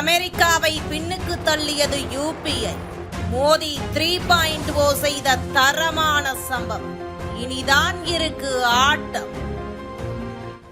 அமெரிக்காவை பின்னுக்கு தள்ளியது UPI. Modi three point O செய்த தரமான சம்பவம். இனிதான் இருக்கு ஆட்டம்.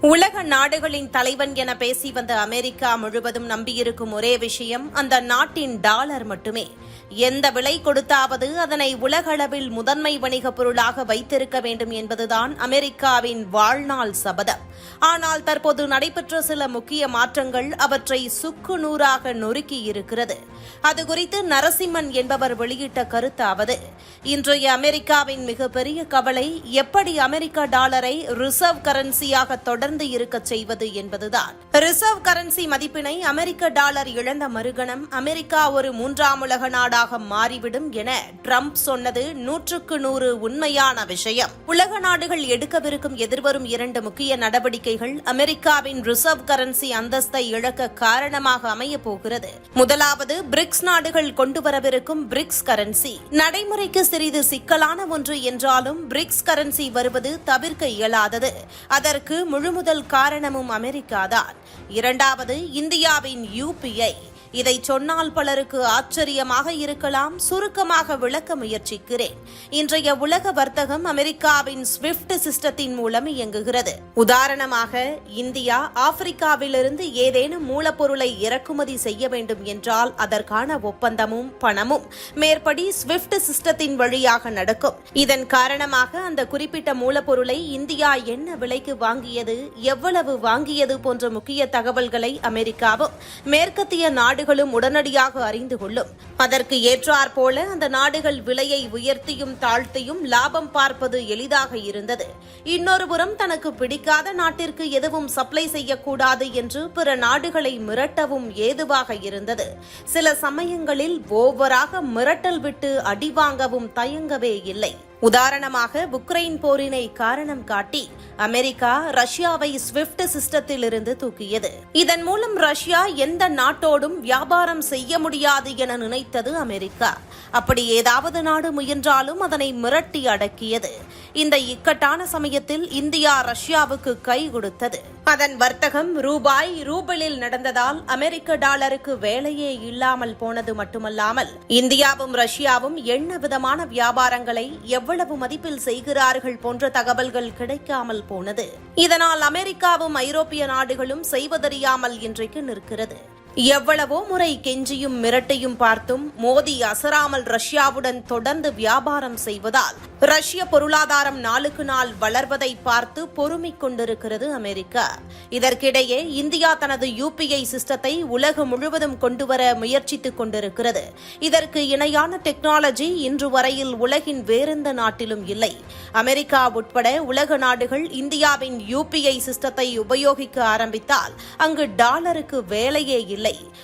உலக நாடுகளின் தலைவன் என பேசி வந்த அமெரிக்கா முழுவதும் நம்பியிருக்கும் ஒரே விஷயம் அந்த நாட்டின் டாலர் மட்டுமே. எந்த விலை கொடுத்தாவது அதனை உலகளவில் முதன்மை வணிகப் பொருளாக வைத்திருக்க வேண்டும் என்பதுதான் அமெரிக்காவின் வாழ்நாள் சபதம். ஆனால் தற்போது நடைபெற்ற சில முக்கிய மாற்றங்கள் அவற்றை சுக்கு நூறாக நொறுக்கி இருக்கிறது. அது குறித்து நரசிம்மன் என்பவர் வெளியிட்ட கருத்தாவது இன்றைய அமெரிக்காவின் மிகப்பெரிய கவலை எப்படி அமெரிக்க டாலரை ரிசர்வ் கரன்சியாக தொடர்ந்து இருக்கச் செய்வது என்பதுதான். ரிசர்வ் கரன்சி மதிப்பினை அமெரிக்க டாலர் இழந்த மறுகணம் அமெரிக்கா ஒரு மூன்றாம் உலக நாடாக மாறிவிடும் என ட்ரம்ப் சொன்னது நூற்றுக்கு நூறு உண்மையான விஷயம். உலக நாடுகள் எடுக்கவிருக்கும் எதிர்வரும் இரண்டு முக்கிய நடவடிக்கைகள் அமெரிக்காவின் ரிசர்வ் கரன்சி அந்தஸ்தை இழக்க காரணமாக அமையப் போகிறது. முதலாவது பிரிக்ஸ் நாடுகள் கொண்டு வரவிருக்கும் பிரிக்ஸ் கரன்சி நடைமுறைக்கு சிறிது சிக்கலான ஒன்று என்றாலும் பிரிக்ஸ் கரன்சி வருவது தவிர்க்க இயலாதது. அதற்கு முழுமுதல் காரணமும் அமெரிக்காதான். இரண்டாவது இந்தியாவின் யூபிஐ. இதை சொன்னால் பலருக்கு ஆச்சரியமாக இருக்கலாம் சுருக்கமாக விளக்க முயற்சிக்கிறேன். இன்றைய உலக வர்த்தகம் அமெரிக்காவின் ஸ்விஃப்ட் சிஸ்டத்தின் மூலம் இயங்குகிறது. உதாரணமாக இந்தியா ஆப்பிரிக்காவிலிருந்து ஏதேனும் மூலப்பொருளை இறக்குமதி செய்ய வேண்டும் என்றால் அதற்கான ஒப்பந்தமும் பணமும் மேற்படி ஸ்விஃப்ட் சிஸ்டத்தின் வழியாக நடக்கும். இதன் காரணமாக அந்த குறிப்பிட்ட மூலப்பொருளை இந்தியா என்ன விலைக்கு வாங்கியது எவ்வளவு வாங்கியது போன்ற முக்கிய தகவல்களை அமெரிக்காவும் மேற்கத்திய நாடுகளும் உடனடியாக அறிந்து கொள்ளும். அதற்கு ஏற்றாற் போல அந்த நாடுகள் விலையை உயர்த்தியும் தாழ்த்தியும் லாபம் பார்ப்பது எளிதாக இருந்தது. இன்னொரு புறம் தனக்கு பிடிக்காத நாட்டிற்கு எதுவும் சப்ளை செய்யக்கூடாது என்று பிற நாடுகளை மிரட்டவும் ஏதுவாக இருந்தது. சில சமயங்களில் ஓவராக மிரட்டல் விட்டு அடி வாங்கவும் தயங்கவே இல்லை. உதாரணமாக உக்ரைன் போரினை காரணம் காட்டி அமெரிக்கா ரஷ்யாவை ஸ்விஃப்ட் சிஸ்டத்தில் இருந்து தூக்கியது. இதன் மூலம் ரஷ்யா எந்த நாட்டோடும் வியாபாரம் செய்ய முடியாது என நினைத்தது அமெரிக்கா. அப்படி ஏதாவது நாடு முயன்றாலும் அதனை மிரட்டி அடக்கியது. இந்த இக்கட்டான சமயத்தில் இந்தியா ரஷ்யாவுக்கு கை கொடுத்தது. அதன் வர்த்தகம் ரூபாய் ரூபலில் நடந்ததால் அமெரிக்க டாலருக்கு வேலையே இல்லாமல் போனது மட்டுமல்லாமல் இந்தியாவும் ரஷ்யாவும் என்ன விதமான வியாபாரங்களை எவ்வளவு மதிப்பில் செய்கிறார்கள் போன்ற தகவல்கள் கிடைக்காமல் போனது. இதனால் அமெரிக்காவும் ஐரோப்பிய நாடுகளும் செய்வதறியாமல் இன்றைக்கு நிற்கிறது. எவ்வளவோ முறை கெஞ்சியும் மிரட்டையும் பார்த்தும் மோடி அசராமல் ரஷ்யாவுடன் தொடர்ந்து வியாபாரம் செய்வதால் ரஷ்ய பொருளாதாரம் நாளுக்கு நாள் வளர்வதை பார்த்து பொறுமிக் கொண்டிருக்கிறது அமெரிக்கா. இதற்கிடையே இந்தியா தனது யூபிஐ சிஸ்டத்தை உலகம் முழுவதும் கொண்டுவர முயற்சித்துக் கொண்டிருக்கிறது. இதற்கு இணையான டெக்னாலஜி இன்று வரையில் உலகின் வேறெந்த நாட்டிலும் இல்லை. அமெரிக்கா உட்பட உலக நாடுகள் இந்தியாவின் யூபிஐ சிஸ்டத்தை உபயோகிக்க ஆரம்பித்தால் அங்கு டாலருக்கு வேலையே இல்லை.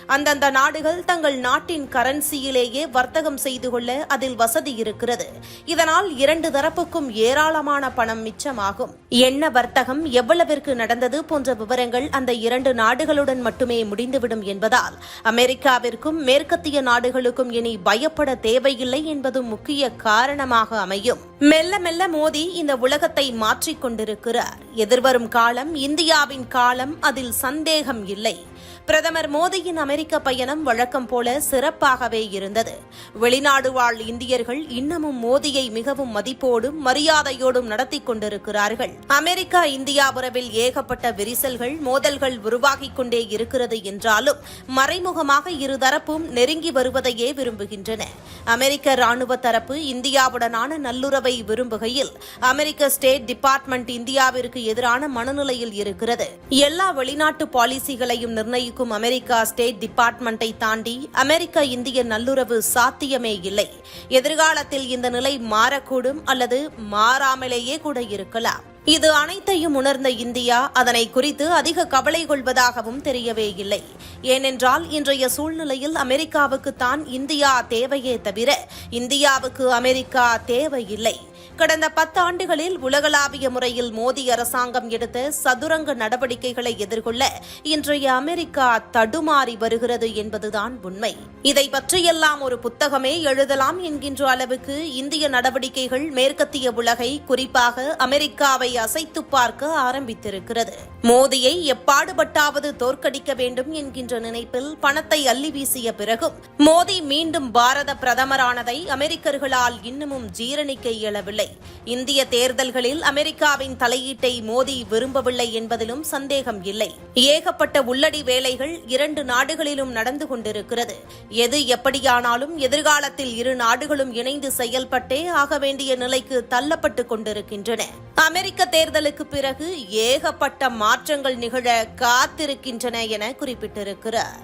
அந்தந்த நாடுகள் தங்கள் நாட்டின் கரன்சியிலேயே வர்த்தகம் செய்து கொள்ள அதில் வசதி இருக்கிறது. இதனால் இரண்டு தரப்புக்கும் ஏராளமான பணம் மிச்சமாகும். என்ன வர்த்தகம் எவ்வளவிற்கு நடந்தது போன்ற விவரங்கள் அந்த இரண்டு நாடுகளுடன் மட்டுமே முடிந்துவிடும் என்பதால் அமெரிக்காவிற்கும் மேற்கத்திய நாடுகளுக்கும் இனி பயப்பட தேவையில்லை என்பது முக்கிய காரணமாக அமையும். மெல்ல மெல்ல மோடி இந்த உலகத்தை மாற்றிக் கொண்டிருக்கிறார். எதிர்வரும் காலம் இந்தியாவின் காலம் அதில் சந்தேகம் இல்லை. பிரதமர் மோடியின் அமெரிக்க பயணம் வழக்கம் போல சிறப்பாகவே இருந்தது. வெளிநாடு வாழ் இந்தியர்கள் இன்னமும் மோடியை மிகவும் மதிப்போடும் மரியாதையோடும் நடத்தி கொண்டிருக்கிறார்கள். அமெரிக்கா இந்தியா உறவில் ஏகப்பட்ட விரிசல்கள் மோதல்கள் உருவாகிக் கொண்டே இருக்கிறது என்றாலும் மறைமுகமாக இருதரப்பும் நெருங்கி வருவதையே விரும்புகின்றன. அமெரிக்க ராணுவ தரப்பு இந்தியாவுடனான நல்லுறவு விரும்புகையில் அமெரிக்க ஸ்டேட் டிபார்ட்மெண்ட் இந்தியாவிற்கு எதிரான மனநிலையில் இருக்கிறது. எல்லா வெளிநாட்டு பாலிசிகளையும் நிர்ணயிக்கும் அமெரிக்கா ஸ்டேட் டிபார்ட்மெண்ட்டை தாண்டி அமெரிக்க இந்திய நல்லுறவு சாத்தியமே இல்லை. எதிர்காலத்தில் இந்த நிலை மாறக்கூடும் அல்லது மாறாமலேயே கூட இருக்கலாம். இது அனைத்தையும் உணர்ந்த இந்தியா அதனை குறித்து அதிக கவலை கொள்வதாகவும் தெரியவே இல்லை. ஏனென்றால் இன்றைய சூழ்நிலையில் அமெரிக்காவுக்கு தான் இந்தியா தேவையே தவிர இந்தியாவுக்கு அமெரிக்கா தேவையில்லை. கடந்த பத்தாண்டுகளில் உலகளாவிய முறையில் மோடி அரசாங்கம் எடுத்த சதுரங்க நடவடிக்கைகளை எதிர்கொள்ள இன்றைய அமெரிக்கா தடுமாறி வருகிறது என்பதுதான் உண்மை. இதை பற்றியெல்லாம் ஒரு புத்தகமே எழுதலாம் என்கின்ற அளவுக்கு இந்திய நடவடிக்கைகள் மேற்கத்திய உலகை குறிப்பாக அமெரிக்காவை அசைத்து பார்க்க ஆரம்பித்திருக்கிறது. மோடியை எப்பாடுபட்டாவது தோற்கடிக்க வேண்டும் என்கின்ற நினைப்பில் பணத்தை அள்ளி வீசிய பிறகும் மோடி மீண்டும் பாரத பிரதமரானதை அமெரிக்கர்களால் இன்னமும் ஜீரணிக்க இயலவில்லை. இந்திய தேர்தல்களில் அமெரிக்காவின் தலையீட்டை மோடி விரும்பவில்லை என்பதிலும் சந்தேகம் இல்லை. ஏகப்பட்ட உள்ளடி வேலைகள் இரண்டு நாடுகளிலும் நடந்து கொண்டிருக்கிறது. எது எப்படியானாலும் எதிர்காலத்தில் இரு நாடுகளும் இணைந்து செயல்பட்டே ஆக வேண்டிய நிலைக்கு தள்ளப்பட்டு கொண்டிருக்கின்றன. அமெரிக்க தேர்தலுக்கு பிறகு ஏகப்பட்ட மாற்றங்கள் நிகழ காத்திருக்கின்றன என குறிப்பிட்டிருக்கிறார்.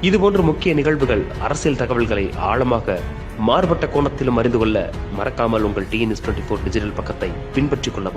இதுபோன்ற முக்கிய நிகழ்வுகள் அரசியல் தகவல்களை ஆழமாக மாறுபட்ட கோணத்திலும் அறிந்து கொள்ள மறக்காமல் உங்கள் டிஎன்எஸ் டுவெண்ட்டி ஃபோர் டிஜிட்டல் பக்கத்தை பின்பற்றிக் கொள்ளவும்.